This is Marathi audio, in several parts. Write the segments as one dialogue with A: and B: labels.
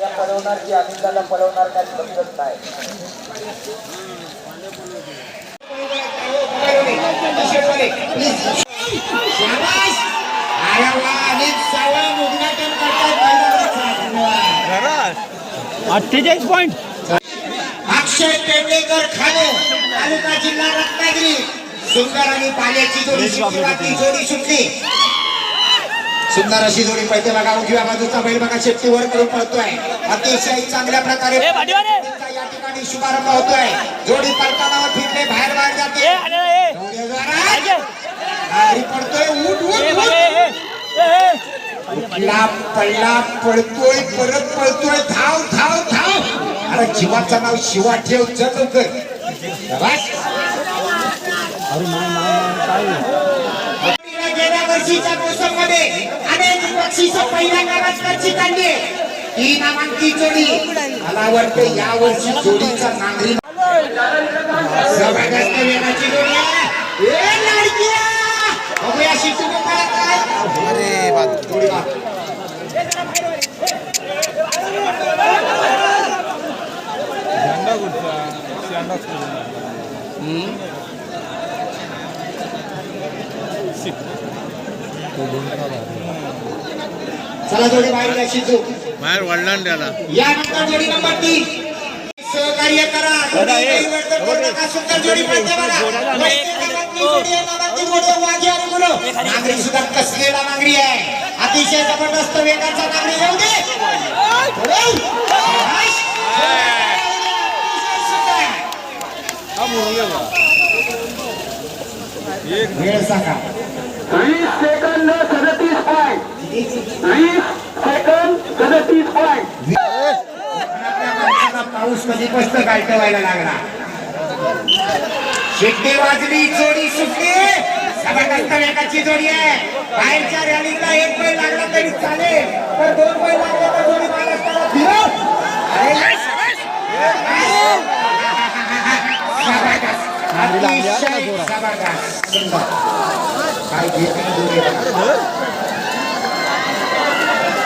A: या पळवणार की अनिलदाला पळवणार काय? समजत नाही
B: अठ्ठेचाळीस पॉईंट
C: अक्षय पेडणेकर खानो तालुका जिल्हा रत्नागिरी. सुंदर आणि पाल्याची बाकी जोडी सुटली सुंदर अशी जोडी पळते बघा. उजव्या बाजूचा बैल बघा शेपटी वर करून पळतोय. अतिशय चांगल्या प्रकारे या ठिकाणी शुभारंभ होतोय. जोडी पळताना फिरले बाहेर बाहेर जाते. पडतोय उठ उठ पडला पडला पळतोय परत पळतोय. धाव धाव धाव. अरे जीवाचं नाव शिवा ठेव जत कर. वर्षीच्या मोसममध्ये अनेक बक्षीस पहिल्या खर्ची काढली ही नामांकी जोडी मला वाटतं या वर्षी जोडीचा नांगरी जबरदस्त वेगाची जोडी आहे ए, लाडक्या! बघूया शिटू काय काय जोडी वा. चला जोडी बाहेर द्या शिजू.
B: बाहेर वडिलांड्याला
C: यानंतर जोडी नंबर तीन. सहकार्य करा. सुंदर जोडी. बघा. नांगरी सुद्धा कसलेला नांगरी आहे? अतिशय जबरदस्त वेगाचा नांगरी. येऊ दे. वेळ सांगा.
D: वीस सेकंद वीस सेकंद सदतीस पॉईंट
C: पाऊस कधी पस्त गालट व्हायला लागला शिट्टी वाजली जोडी सुटली. जबरदस्त वेगाची जोडी आहे. बाहेरच्या रॅलीला एक बैल लागला तरी चालेल. पण दोन बैल लागले तर जोडी महाराष्ट्राला फिरव. जबरदस्त. जबरदस्त. काय घेतली जोडी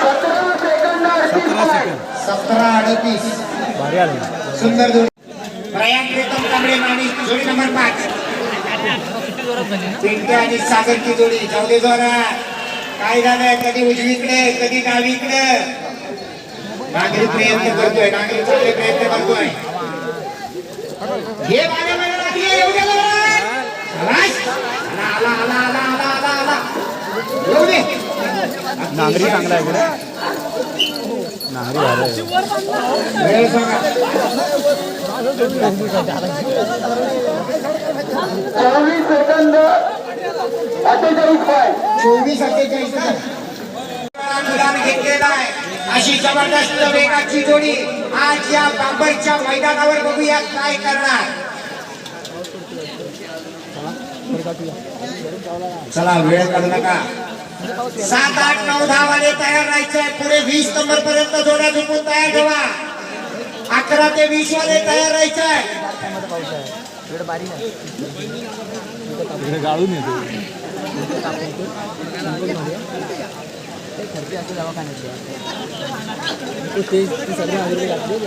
D: सतरा सेकंद अडतीस पॉईंट
C: सतरा अडतीस सुंदर प्रयाग प्रीतम कांबळे माणी जोडी नंबर पाच पिंट्या आणि सागरची जोडी जाऊ दे जोरा काय झालंय कधी उजवीकडे कधी डावीकडे नागरी प्रयत्न करतोय नागरी चांगले प्रयत्न करतोय हे लागली येऊ दे आला आला आला आला आला आला येऊ दे
B: चांगला आहे इकडे
D: चोवीस सेकंद अठ्ठेचाळीस
C: चोवीस अठ्ठेचाळीस घेतलेला आहे. अशी जबरदस्त वेगाची जोडी आज या बांबरच्या मैदानावर बघूया काय करणार. चला वेळ काढू नका. सात आठ नऊ दहा वाले तयार राहायचे पुढे वीस नंबर पर्यंत जोड्या झुकून तयार ठेवा. अकरा ते वीस वाले तयार राहायचंय.
B: गाळून येतो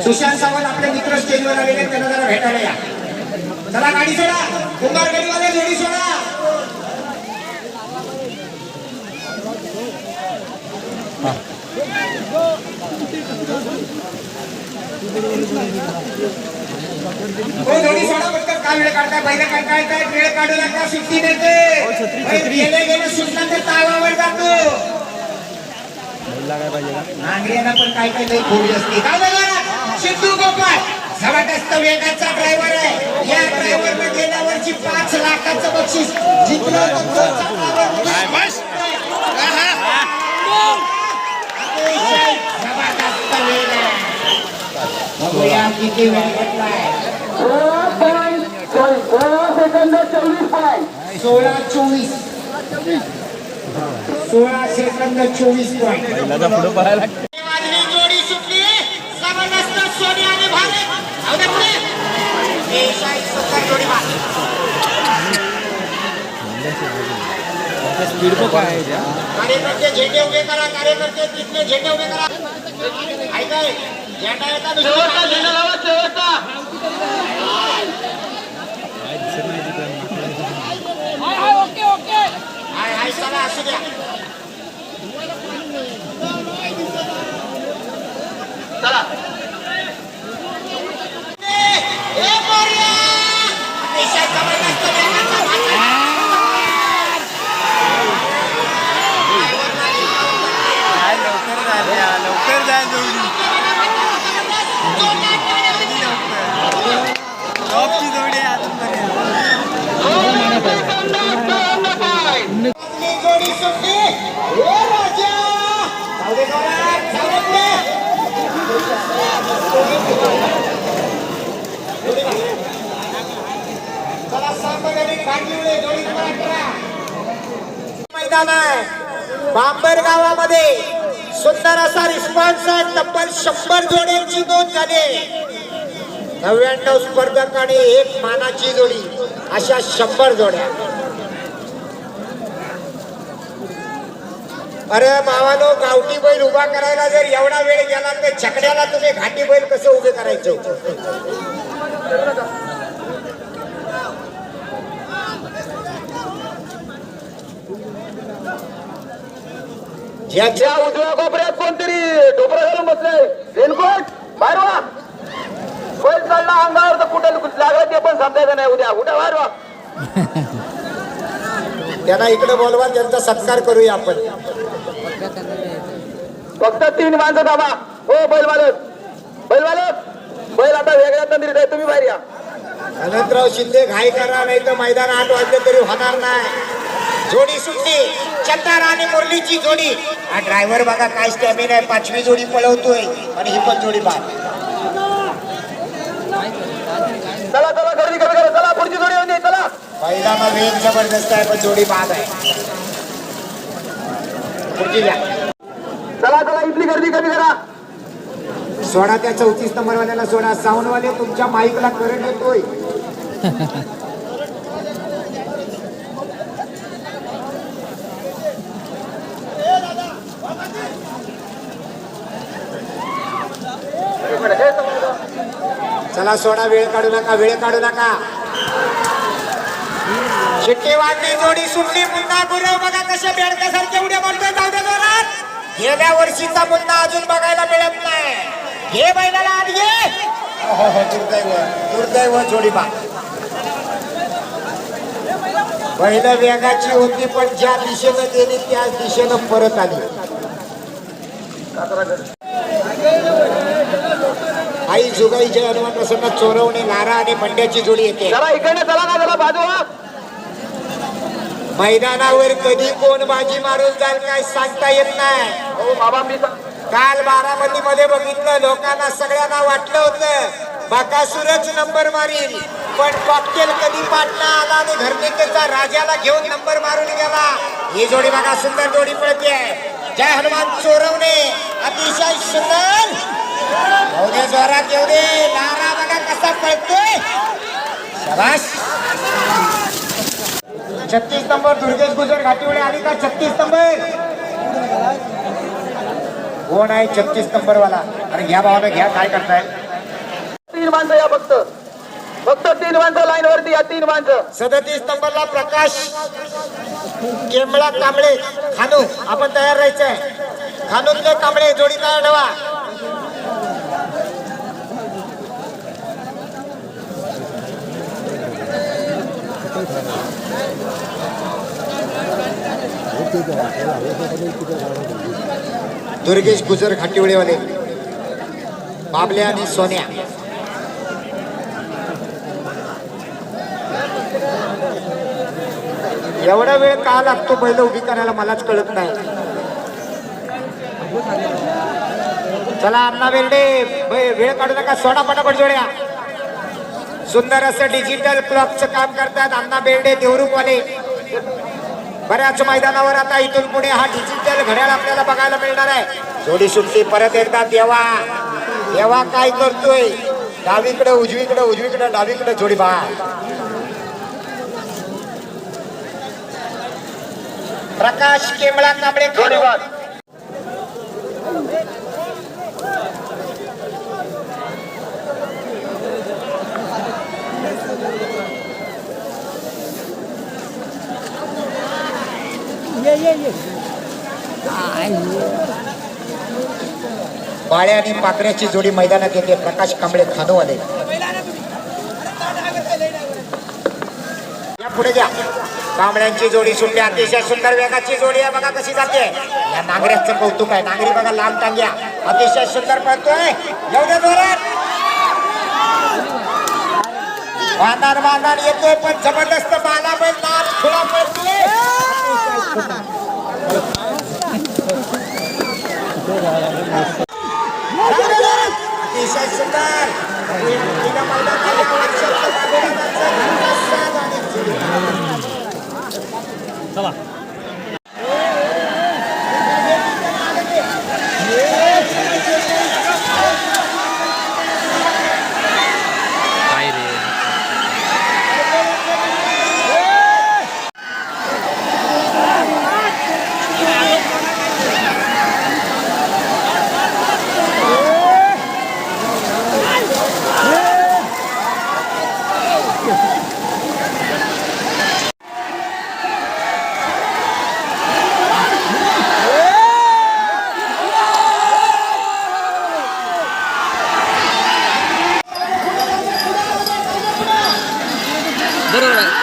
C: सुशांत सावंत आपले मित्र स्टेजवर आलेले त्यांना जरा भेटायला या. चला गाडी सोडा. कुंभार गडीवाले जोडी सोडा. हो जोडी सोडा पटकन काय वेळ काढताय? पहिले काय काय? काय वेळ काढू नका सुट्टी देते. गेले गेले सुटला तर तावावर जातो. नांगऱ्यांना पण काय काय लई खोडी असते. काय बघा? सिद्धू गोपाळ. जबरदस्त वेगाचा ड्रायव्हर आहे. या ड्रायव्हरनं गेल्या वर्षी पाच लाखाचं बक्षीस. जिंकलं होतं. तो चांगला बक्षीस. अतिशय जबरदस्त वेग आहे. बघूया किती वेळ घेतलाय
D: सोळा पॉईंट सॉरी सोळा सेकंद चोवीस पॉईंट
C: सोळा चोवीस सोळा सेकंद चोवीस पॉईंट
B: पहिल्याचा पुढं पळायला लागतं.
C: वाजली जोडी सुटली जबरदस्त सोनी आणि भाले जाऊ
B: स्पीड पण काय आहे त्या?
C: कार्यकर्ते झेंडे उभे करा कार्यकर्ते तिथले झेंडे उभे करा. ऐकाय झेंडा एका दुसऱ्या हाय हाय चला असू द्या. आपली जोडी सुटली ए राजा! जाऊ दे जोरात, जाऊ दे. पुढे. चला सामने काढली जोडी क्रमांक अठरा. मैदान आहे बांबर गावामध्ये सुंदर असा रिस्पॉन्स आहे. तब्बल शंभर जोड्यांची नोंद झाली. नव्याण्णव स्पर्धक आणि एक मानाची जोडी अशा शंभर जोड्या. अरे भावानो गावठी बैल उभा करायला जर एवढा वेळ गेला तर छकड्याला तुम्ही घाटी बैल कसं उभे करायचे? ज्याच्या
D: उजव्या कोपऱ्यात कोणतरी डोबरा घालून बसलंय. रेनकोट बाहेर वा. बैल चालला अंगावर तर कुठं लागलं ते पण समजायचं नाही उद्या. उद्या बाहेर वा.
C: त्यांना इकडे बोलवा त्यांचा सत्कार करूया आपण.
D: फक्त तीन माणसं थांबा. हो बैल मालक. बैल मालक. बैल आता वेगळ्या तंद्रीत आहे तुम्ही बाहेर या.
C: अनंतराव शिंदे घाई करा नाही तर मैदान आठ वाजले तरी होणार नाही. जोडी सुटली. चंदार आणि मुरलीची जोडी. हा ड्रायव्हर बघा काय स्टॅमिना आहे. पाचवी जोडी पळवतोय आणि ही पण जोडी बाद
D: चला चला गर्दी कमी करा. चला पुढची जोडी येऊन चला.
C: पहिला वेग जबरदस्त आहे पण जोडी बाद आहे. पुढची घ्या
D: चला चला इथली गर्दी कमी करा.
C: सोडा त्या चौतीस नंबरवाल्याला सोडा. साऊंडवाले तुमच्या माईकला करंट येतोय. चला सोडा. वेळ काढू नका वेळ काढू नका. शिट्टी वाजली जोडी सुटली मुन्ना गुरव. बघा कशा बेडकासारख्या उड्या मारतोय जाऊ दे जोरात. गेल्या वर्षीचा मुन्ना अजून बघायला मिळत नाही. घे बैलाला आत घे. हो, हो, हो दुर्दैव दुर्दैव जोडी बा पहिलं वेगाची होती पण ज्या दिशेनं गेली त्याच दिशेनं परत आली. आई जुगाई जय हनुमान प्रसन्न चोरवणे नारा आणि मंड्याची जोडी येते.
D: चला चला ना चला
C: मैदानावर कधी कोण बाजी मारून जाईल काय सांगता येत नाही.
D: हो बाबा मी सा-
C: काल बारामती मध्ये बघितलं लोकांना सगळ्यांना वाटलं होतं. बाकासुरच नंबर मारील पण कॉकटेल कधी पाटला आला आणि घरनेतेचा राजाला घेऊन नंबर मारून गेला? ही जोडी बघा सुंदर जोडी पळते जय हनुमान चोरवणे. अतिशय सुंदर. जोरात येऊ दे. लारा बघा कसा पळतोय. शाबास. छत्तीस नंबर दुर्गेश गुजर घाटीवडे आली का? छत्तीस नंबर. कोण आहे छत्तीस नंबर वाला अरे घ्या भावानं घ्या काय करताय?
D: तीन माणसं या फक्त. फक्त तीन माणसं लाईन वरती या तीन माणसं.
C: सदतीस नंबरला प्रकाश केंबळा कांबळे खानू आपण तयार राहायचंय. खानूतले कांबळे जोडी तयार ठेवा दुर्गेश गुजर घाटिवळेवाले बाबल्या आणि सोन्या. एवढा वेळ का लागतो पहिलं उभी करायला मलाच कळत नाही. चला अण्णा बेर्डे वेळ काढू नका सोडा पटापट जोड्या. सुंदर असं डिजिटल क्लॉकचं काम करतात अण्णा बेर्डे देवरूपवाले. बऱ्याच मैदानावर आता इथून पुढे हा डिजिटल घड्याळ आपल्याला बघायला मिळणार आहे. थोडी सुट्टी परत एकदा देवा. देवा काय करतोय? डावीकडे उजवीकडे उजवीकडे डावीकडे थोडी बा. प्रकाश केमळा कांबळे
D: जोडी
C: बाळे आणि पाकऱ्याची जोडी मैदानात येते. प्रकाश कांबळे खानोवाले. या पुढे घ्या कांबळ्यांची जोडी सुटली. अतिशय सुंदर वेगाची जोडी आहे. बघा कशी जाते. या नांगऱ्याचं कौतुक आहे. नांगरी बघा लांब टांग्या अतिशय सुंदर पळतोय. एवढ्या जोरात. वाहणार वाहणार येतोय पण जबरदस्त बाला पण नाच खुला पण अतिशय
B: बरोबर आहे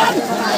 C: Hey!